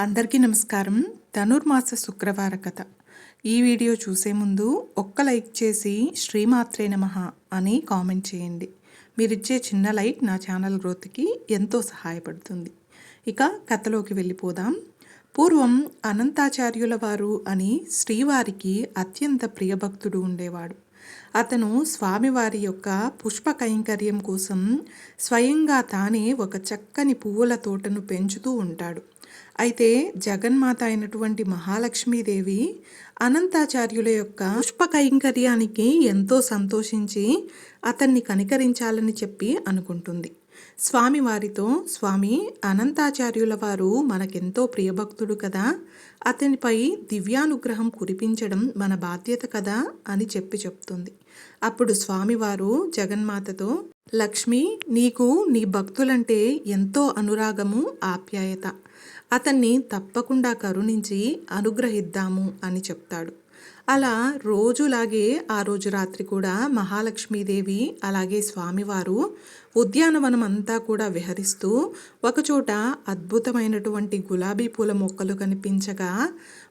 అందరికీ నమస్కారం. ధనుర్మాస శుక్రవార కథ. ఈ వీడియో చూసే ముందు ఒక్క లైక్ చేసి శ్రీమాత్రే నమ అని కామెంట్ చేయండి. మీరిచ్చే చిన్న లైక్ నా ఛానల్ గ్రోత్కి ఎంతో సహాయపడుతుంది. ఇక కథలోకి వెళ్ళిపోదాం. పూర్వం అనంతాచార్యుల వారు అని శ్రీవారికి అత్యంత ప్రియభక్తుడు ఉండేవాడు. అతను స్వామివారి యొక్క పుష్ప కైంకర్యం కోసం స్వయంగా తానే ఒక చక్కని పువ్వుల తోటను పెంచుతూ ఉంటాడు. అయితే జగన్మాత అయినటువంటి మహాలక్ష్మీదేవి అనంతాచార్యుల యొక్క పుష్ప కైంకర్యానికి ఎంతో సంతోషించి అతన్ని కనికరించాలని చెప్పి అనుకుంటుంది. స్వామి వారితో స్వామి అనంతాచార్యుల వారు మనకెంతో ప్రియభక్తుడు కదా అతనిపై దివ్యానుగ్రహం కురిపించడం మన బాధ్యత కదా అని చెప్పి చెప్తుంది. అప్పుడు స్వామివారు జగన్మాతతో లక్ష్మి నీకు నీ భక్తులంటే ఎంతో అనురాగము ఆప్యాయత. అతన్ని తప్పకుండా కరుణించి అనుగ్రహిద్దాము అని చెప్తాడు. అలా రోజులాగే ఆ రోజు రాత్రి కూడా మహాలక్ష్మీదేవి అలాగే స్వామివారు ఉద్యానవనం అంతా కూడా విహరిస్తూ ఒకచోట అద్భుతమైనటువంటి గులాబీ పూల మొక్కలు కనిపించగా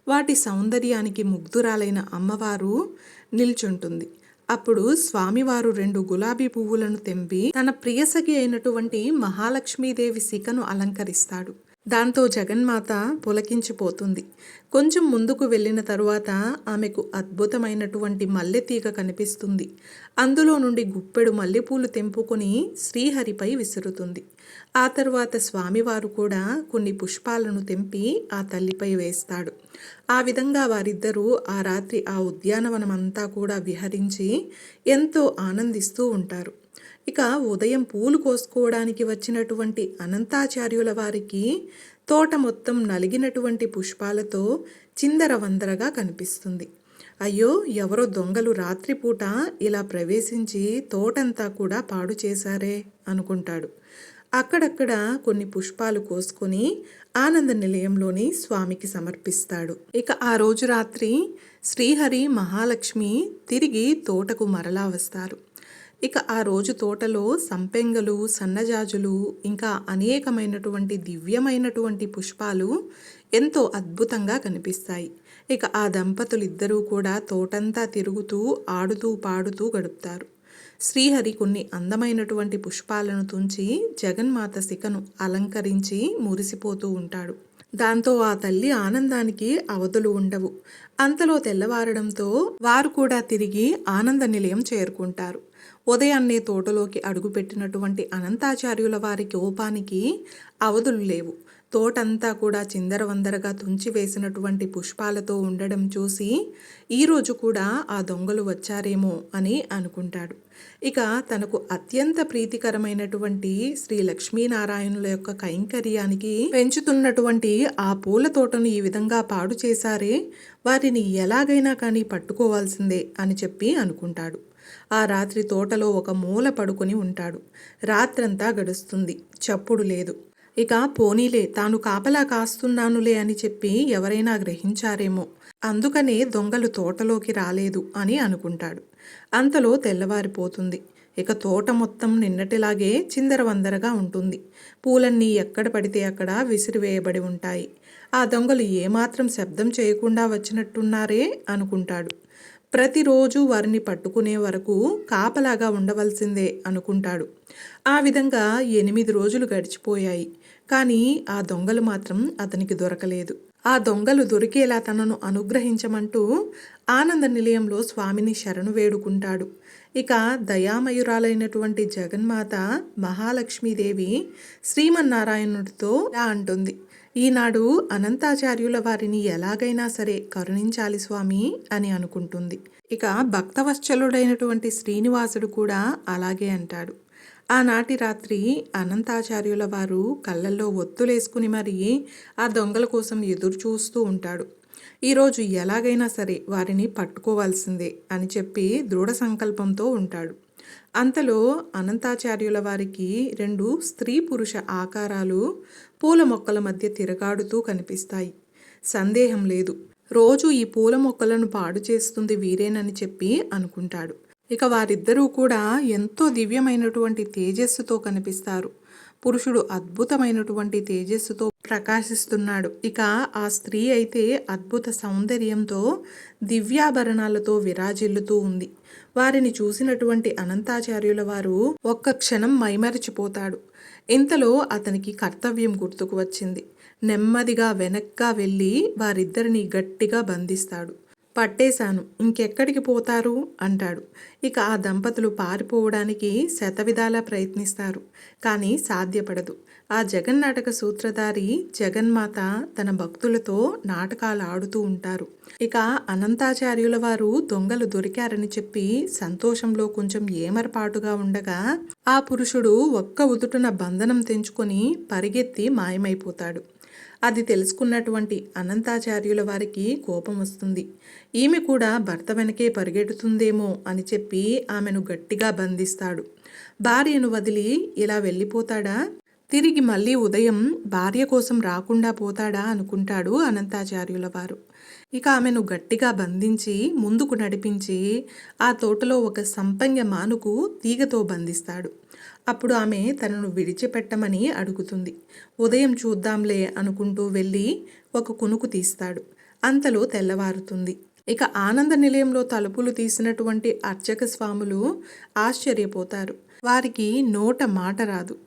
వాటి సౌందర్యానికి ముగ్ధురాలైన అమ్మవారు నిల్చుంటుంది. అప్పుడు స్వామివారు రెండు గులాబీ పువ్వులను తెంపి తన ప్రియసఖి అయినటువంటి మహాలక్ష్మీదేవి శిఖను అలంకరిస్తాడు. దాంతో జగన్మాత పులకించిపోతుంది. కొంచెం ముందుకు వెళ్ళిన తరువాత ఆమెకు అద్భుతమైనటువంటి మల్లెతీగ కనిపిస్తుంది. అందులో నుండి గుప్పెడు మల్లెపూలు తెంపుకొని శ్రీహరిపై విసురుతుంది. ఆ తర్వాత స్వామివారు కూడా కొన్ని పుష్పాలను తెంపి ఆ తల్లిపై వేస్తాడు. ఆ విధంగా వారిద్దరూ ఆ రాత్రి ఆ ఉద్యానవనం అంతా కూడా విహరించి ఎంతో ఆనందిస్తూ ఉంటారు. ఇక ఉదయం పూలు కోసుకోవడానికి వచ్చినటువంటి అనంతాచార్యుల వారికి తోట మొత్తం నలిగినటువంటి పుష్పాలతో చిందరవందరగా కనిపిస్తుంది. అయ్యో ఎవరో దొంగలు రాత్రిపూట ఇలా ప్రవేశించి తోటంతా కూడా పాడు చేశారే అనుకుంటాడు. అక్కడక్కడ కొన్ని పుష్పాలు కోసుకొని ఆనంద నిలయంలోని స్వామికి సమర్పిస్తాడు. ఇక ఆ రోజు రాత్రి శ్రీహరి మహాలక్ష్మి తిరిగి తోటకు మరలా వస్తారు. ఇక ఆ రోజు తోటలో సంపెంగలు సన్నజాజులు ఇంకా అనేకమైనటువంటి దివ్యమైనటువంటి పుష్పాలు ఎంతో అద్భుతంగా కనిపిస్తాయి. ఇక ఆ దంపతులు ఇద్దరూ కూడా తోటంతా తిరుగుతూ ఆడుతూ పాడుతూ గడుపుతారు. శ్రీహరి కొన్ని అందమైనటువంటి పుష్పాలను తుంచి జగన్మాత శిఖను అలంకరించి మురిసిపోతూ ఉంటాడు. దాంతో ఆ తల్లి ఆనందానికి అవధులు ఉండవు. అంతలో తెల్లవారడంతో వారు కూడా తిరిగి ఆనంద నిలయం చేరుకుంటారు. ఉదయాన్నే తోటలోకి అడుగుపెట్టినటువంటి అనంతాచార్యుల వారి కోపానికి అవధులు లేవు. తోటంతా కూడా చిందరవందరగా తుంచివేసినటువంటి పుష్పాలతో ఉండడం చూసి ఈరోజు కూడా ఆ దొంగలు వచ్చారేమో అని అనుకుంటాడు. ఇక తనకు అత్యంత ప్రీతికరమైనటువంటి శ్రీ లక్ష్మీనారాయణుల యొక్క కైంకర్యానికి పెంచుతున్నటువంటి ఆ పూల తోటను ఈ విధంగా పాడు చేశారే వారిని ఎలాగైనా కానీ పట్టుకోవాల్సిందే అని చెప్పి అనుకుంటాడు. ఆ రాత్రి తోటలో ఒక మూల పడుకొని ఉంటాడు. రాత్రంతా గడుస్తుంది. చప్పుడు లేదు. ఇక పోనీలే తాను కాపలా కాస్తున్నానులే అని చెప్పి ఎవరైనా గ్రహించారేమో. అందుకనే దొంగలు తోటలోకి రాలేదు అని అనుకుంటాడు. అంతలో తెల్లవారిపోతుంది. ఇక తోట మొత్తం నిన్నటిలాగే చిందరవందరగా ఉంటుంది. పూలన్నీ ఎక్కడ పడితే అక్కడ విసిరివేయబడి ఉంటాయి. ఆ దొంగలు ఏమాత్రం శబ్దం చేయకుండా వచ్చినట్టున్నారే అనుకుంటాడు. ప్రతిరోజు వారిని పట్టుకునే వరకు కాపలాగా ఉండవలసిందే అనుకుంటాడు. ఆ విధంగా ఎనిమిది రోజులు గడిచిపోయాయి. కానీ ఆ దొంగలు మాత్రం అతనికి దొరకలేదు. ఆ దొంగలు దొరికేలా తనను అనుగ్రహించమంటూ ఆనంద నిలయంలో స్వామిని శరణు వేడుకుంటాడు. ఇక దయామయురాలైనటువంటి జగన్మాత మహాలక్ష్మీదేవి శ్రీమన్నారాయణుడితో ఇలా అంటుంది. ఈనాడు అనంతాచార్యుల వారిని ఎలాగైనా సరే కరుణించాలి స్వామి అని అనుకుంటుంది. ఇక భక్తవశ్చలుడైనటువంటి శ్రీనివాసుడు కూడా అలాగే అంటాడు. ఆనాటి రాత్రి అనంతాచార్యుల వారు కళ్ళల్లో ఒత్తులేసుకుని మరి ఆ దొంగల కోసం ఎదురు చూస్తూ ఉంటాడు. ఈరోజు ఎలాగైనా సరే వారిని పట్టుకోవాల్సిందే అని చెప్పి దృఢ సంకల్పంతో ఉంటాడు. అంతలో అనంతాచార్యుల వారికి రెండు స్త్రీ పురుష ఆకారాలు పూల మొక్కల మధ్య తిరగాడుతూ కనిపిస్తాయి. సందేహం లేదు. రోజు ఈ పూల మొక్కలను పాడు చేస్తుంది వీరేనని చెప్పి అనుకుంటాడు. ఇక వారిద్దరూ కూడా ఎంతో దివ్యమైనటువంటి తేజస్సుతో కనిపిస్తారు. పురుషుడు అద్భుతమైనటువంటి తేజస్సుతో ప్రకాశిస్తున్నాడు. ఇక ఆ స్త్రీ అయితే అద్భుత సౌందర్యంతో దివ్యాభరణాలతో విరాజిల్లుతూ ఉంది. వారిని చూసినటువంటి అనంతాచార్యుల వారు ఒక్క క్షణం మైమరచిపోతాడు. ఇంతలో అతనికి కర్తవ్యం గుర్తుకు వచ్చింది. నెమ్మదిగా వెనక్గా వెళ్ళి వారిద్దరిని గట్టిగా బంధిస్తాడు. పట్టేశాను. ఇంకెక్కడికి పోతారు? అంటాడు. ఇక ఆ దంపతులు పారిపోవడానికి శతవిధాలా ప్రయత్నిస్తారు. కానీ సాధ్యపడదు. ఆ జగన్నాటక సూత్రధారి జగన్మాత తన భక్తులతో నాటకాలు ఆడుతూ ఉంటారు. ఇక అనంతాచార్యుల వారు దొంగలు దొరికారని చెప్పి సంతోషంలో కొంచెం ఏమరపాటుగా ఉండగా ఆ పురుషుడు ఒక్క ఉదుటున బంధనం తెంచుకొని పరిగెత్తి మాయమైపోతాడు. అది తెలుసుకున్నటువంటి అనంతాచార్యుల వారికి కోపం వస్తుంది. ఈమె కూడా భర్త వెనకే పరిగెడుతుందేమో అని చెప్పి ఆమెను గట్టిగా బంధిస్తాడు. భార్యను వదిలి ఇలా వెళ్ళిపోతాడా? తిరిగి మళ్ళీ ఉదయం భార్య కోసం రాకుండా పోతాడా అనుకుంటాడు అనంతాచార్యుల వారు. ఇక ఆమెను గట్టిగా బంధించి ముందుకు నడిపించి ఆ తోటలో ఒక సంపంగ మానుకు తీగతో బంధిస్తాడు. అప్పుడు ఆమె తనను విడిచిపెట్టమని అడుగుతుంది. ఉదయం చూద్దాంలే అనుకుంటూ వెళ్ళి ఒక కునుకు తీస్తాడు. అంతలో తెల్లవారుతుంది. ఇక ఆనంద నిలయంలో తలుపులు తీసినటువంటి అర్చక స్వాములు ఆశ్చర్యపోతారు. వారికి నోట మాట రాదు.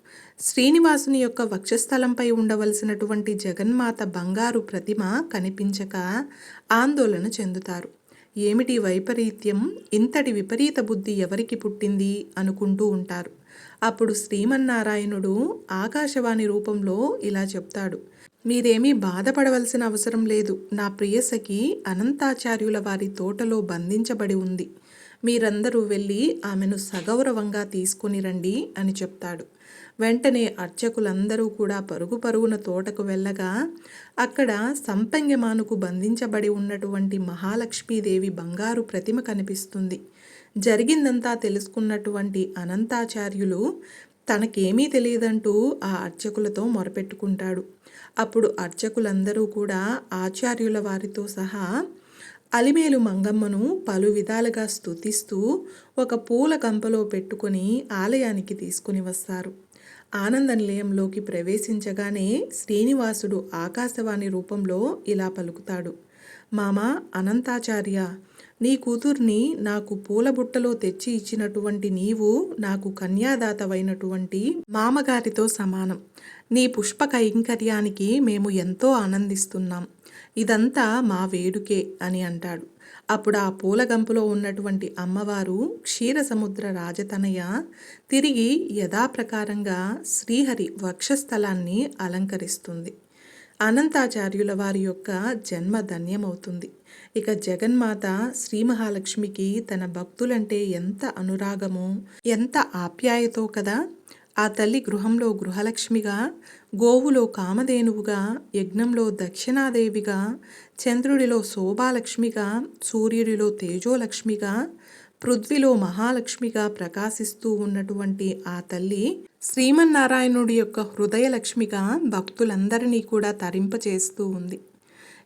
శ్రీనివాసుని యొక్క వక్షస్థలంపై ఉండవలసినటువంటి జగన్మాత బంగారు ప్రతిమ కనిపించక ఆందోళన చెందుతారు. ఏమిటి వైపరీత్యం? ఇంతటి విపరీత బుద్ధి ఎవరికి పుట్టింది? అనుకుంటూ ఉంటారు. అప్పుడు శ్రీమన్నారాయణుడు ఆకాశవాణి రూపంలో ఇలా చెప్తాడు. మీరేమీ బాధపడవలసిన అవసరం లేదు. నా ప్రియసకి అనంతాచార్యుల వారి తోటలో బంధించబడి ఉంది. మీరందరూ వెళ్ళి ఆమెను సగౌరవంగా తీసుకుని రండి అని చెప్తాడు. వెంటనే అర్చకులందరూ కూడా పరుగు పరుగున తోటకు వెళ్ళగా అక్కడ సంపంగమానుకు బంధించబడి ఉన్నటువంటి మహాలక్ష్మీదేవి బంగారు ప్రతిమ కనిపిస్తుంది. జరిగిందంతా తెలుసుకున్నటువంటి అనంతాచార్యులు తనకేమీ తెలియదంటూ ఆ అర్చకులతో మొరపెట్టుకుంటాడు. అప్పుడు అర్చకులందరూ కూడా ఆచార్యుల వారితో సహా అలిమేలు మంగమ్మను పలు విధాలుగా స్తుతిస్తూ ఒక పూల కంపలో పెట్టుకొని ఆలయానికి తీసుకుని వస్తారు. ఆనంద నిలయంలోకి ప్రవేశించగానే శ్రీనివాసుడు ఆకాశవాణి రూపంలో ఇలా పలుకుతాడు. మామ అనంతాచార్య నీ కూతుర్ని నాకు పూల బుట్టలో తెచ్చి ఇచ్చినటువంటి నీవు నాకు కన్యాదాతవైనటువంటి మామగారితో సమానం. నీ పుష్ప కైంకర్యానికి మేము ఎంతో ఆనందిస్తున్నాం. ఇదంతా మా వేడుకే అని అంటాడు. అప్పుడు ఆ పూలగంపులో ఉన్నటువంటి అమ్మవారు క్షీరసముద్ర రాజతనయ తిరిగి యథాప్రకారంగా శ్రీహరి వక్షస్థలాన్ని అలంకరిస్తుంది. అనంతాచార్యుల వారి యొక్క జన్మ ధన్యమవుతుంది. ఇక జగన్మాత శ్రీ మహాలక్ష్మికి తన భక్తులంటే ఎంత అనురాగమో ఎంత ఆప్యాయతో కదా! ఆ తల్లి గృహంలో గృహలక్ష్మిగా గోవులో కామధేనువుగా యజ్ఞంలో దక్షిణాదేవిగా చంద్రుడిలో శోభాలక్ష్మిగా సూర్యుడిలో తేజోలక్ష్మిగా పృథ్వీలో మహాలక్ష్మిగా ప్రకాశిస్తూ ఉన్నటువంటి ఆ తల్లి శ్రీమన్నారాయణుడి యొక్క హృదయలక్ష్మిగా భక్తులందరినీ కూడా తరింపచేస్తూ ఉంది.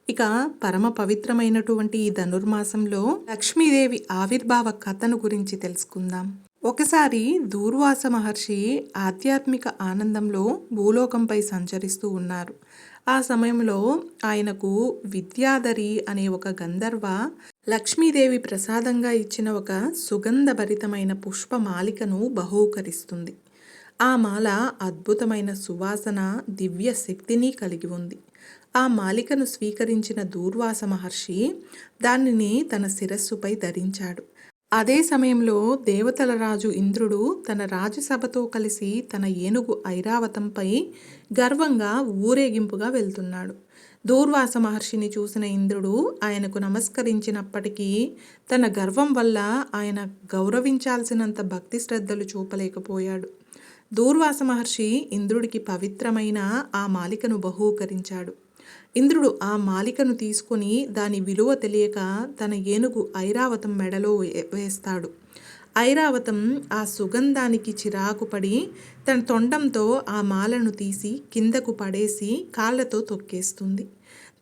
ఇక పరమ పవిత్రమైనటువంటి ఈ ధనుర్మాసంలో లక్ష్మీదేవి ఆవిర్భావ కథను గురించి తెలుసుకుందాం. ఒకసారి దూర్వాస మహర్షి ఆధ్యాత్మిక ఆనందంలో భూలోకంపై సంచరిస్తూ ఉన్నారు. ఆ సమయంలో ఆయనకు విద్యాధరి అనే ఒక గంధర్వ లక్ష్మీదేవి ప్రసాదంగా ఇచ్చిన ఒక సుగంధభరితమైన పుష్పమాలికను బహూకరిస్తుంది. ఆ మాల అద్భుతమైన సువాసన దివ్య శక్తిని కలిగి ఉంది. ఆ మాలికను స్వీకరించిన దూర్వాస మహర్షి దానిని తన శిరస్సుపై ధరించాడు. అదే సమయంలో దేవతల రాజు ఇంద్రుడు తన రాజసభతో కలిసి తన ఏనుగు ఐరావతంపై గర్వంగా ఊరేగింపుగా వెళ్తున్నాడు. దూర్వాస మహర్షిని చూసిన ఇంద్రుడు ఆయనకు నమస్కరించినప్పటికీ తన గర్వం వల్ల ఆయన గౌరవించాల్సినంత భక్తి శ్రద్ధలు చూపలేకపోయాడు. దూర్వాస మహర్షి ఇంద్రుడికి పవిత్రమైన ఆ మాలికను బహూకరించాడు. ఇంద్రుడు ఆ మాలికను తీసుకొని దాని విలువ తెలియక తన ఏనుగు ఐరావతం మెడలో వేస్తాడు. ఐరావతం ఆ సుగంధానికి చిరాకు పడి తన తొండంతో ఆ మాలను తీసి కిందకు పడేసి కాళ్ళతో తొక్కేస్తుంది.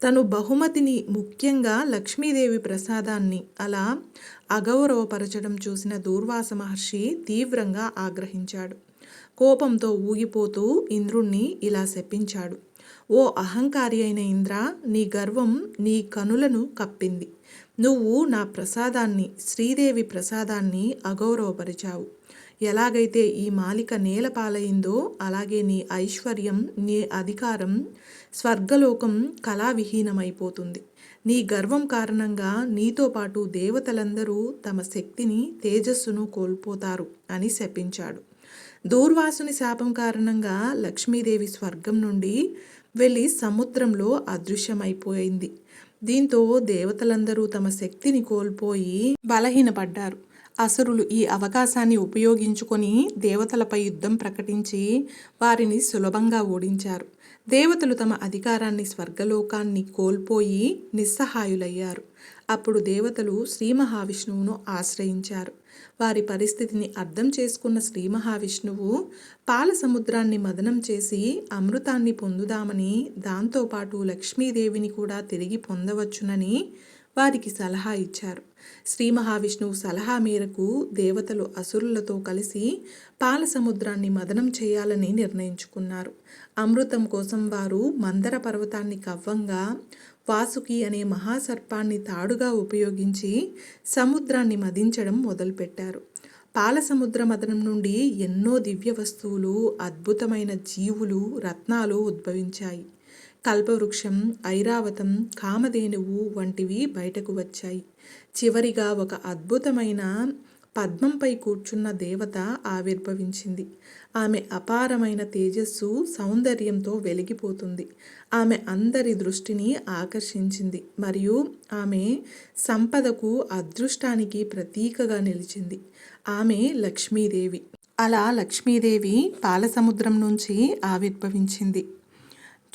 తను బహుమతిని ముఖ్యంగా లక్ష్మీదేవి ప్రసాదాన్ని అలా అగౌరవపరచడం చూసిన దూర్వాస మహర్షి తీవ్రంగా ఆగ్రహించాడు. కోపంతో ఊగిపోతూ ఇంద్రుణ్ణి ఇలా శపించాడు. ఓ అహంకారి అయిన ఇంద్ర నీ గర్వం నీ కనులను కప్పింది. నువ్వు నా ప్రసాదాన్ని శ్రీదేవి ప్రసాదాన్ని అగౌరవపరిచావు. ఎలాగైతే ఈ మాలిక నేల పాలైందో అలాగే నీ ఐశ్వర్యం నీ అధికారం స్వర్గలోకం కళావిహీనమైపోతుంది. నీ గర్వం కారణంగా నీతో పాటు దేవతలందరూ తమ శక్తిని తేజస్సును కోల్పోతారు అని శపించాడు. దూర్వాసుని శాపం కారణంగా లక్ష్మీదేవి స్వర్గం నుండి వెళ్ళి సముద్రంలో అదృశ్యమైపోయింది. దీంతో దేవతలందరూ తమ శక్తిని కోల్పోయి బలహీనపడ్డారు. అసురులు ఈ అవకాశాన్ని ఉపయోగించుకొని దేవతలపై యుద్ధం ప్రకటించి వారిని సులభంగా ఓడించారు. దేవతలు తమ అధికారాన్ని స్వర్గలోకాన్ని కోల్పోయి నిస్సహాయులయ్యారు. అప్పుడు దేవతలు శ్రీ మహావిష్ణువును ఆశ్రయించారు. వారి పరిస్థితిని అర్థం చేసుకున్న శ్రీ మహావిష్ణువు పాల సముద్రాన్ని మదనం చేసి అమృతాన్ని పొందుదామని దాంతోపాటు లక్ష్మీదేవిని కూడా తిరిగి పొందవచ్చునని వారికి సలహా ఇచ్చారు. శ్రీ మహావిష్ణువు సలహా మేరకు దేవతలు అసురులతో కలిసి పాల సముద్రాన్ని మదనం చేయాలని నిర్ణయించుకున్నారు. అమృతం కోసం వారు మందర పర్వతాన్ని కవ్వంగా వాసుకి అనే మహాసర్పాన్ని తాడుగా ఉపయోగించి సముద్రాన్ని మదించడం మొదలుపెట్టారు. పాల సముద్ర మదనం నుండి ఎన్నో దివ్య వస్తువులు అద్భుతమైన జీవులు రత్నాలు ఉద్భవించాయి. కల్పవృక్షం ఐరావతం కామధేనువు వంటివి బయటకు వచ్చాయి. చివరిగా ఒక అద్భుతమైన పద్మంపై కూర్చున్న దేవత ఆవిర్భవించింది. ఆమె అపారమైన తేజస్సు సౌందర్యంతో వెలిగిపోతుంది. ఆమె అందరి దృష్టిని ఆకర్షించింది మరియు ఆమె సంపదకు అదృష్టానికి ప్రతీకగా నిలిచింది. ఆమె లక్ష్మీదేవి. అలా లక్ష్మీదేవి పాలసముద్రం నుంచి ఆవిర్భవించింది.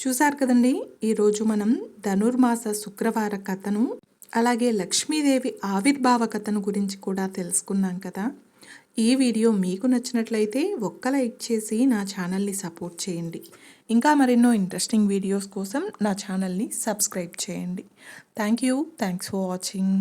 చూశారు కదండి? ఈరోజు మనం ధనుర్మాస శుక్రవార కథను అలాగే లక్ష్మీదేవి ఆవిర్భావ కథను గురించి కూడా తెలుసుకున్నాం కదా. ఈ వీడియో మీకు నచ్చినట్లయితే ఒక్క లైక్ చేసి నా ఛానల్ని సపోర్ట్ చేయండి. ఇంకా మరెన్నో ఇంట్రెస్టింగ్ వీడియోస్ కోసం నా ఛానల్ని సబ్స్క్రైబ్ చేయండి. Thank you. Thanks for watching.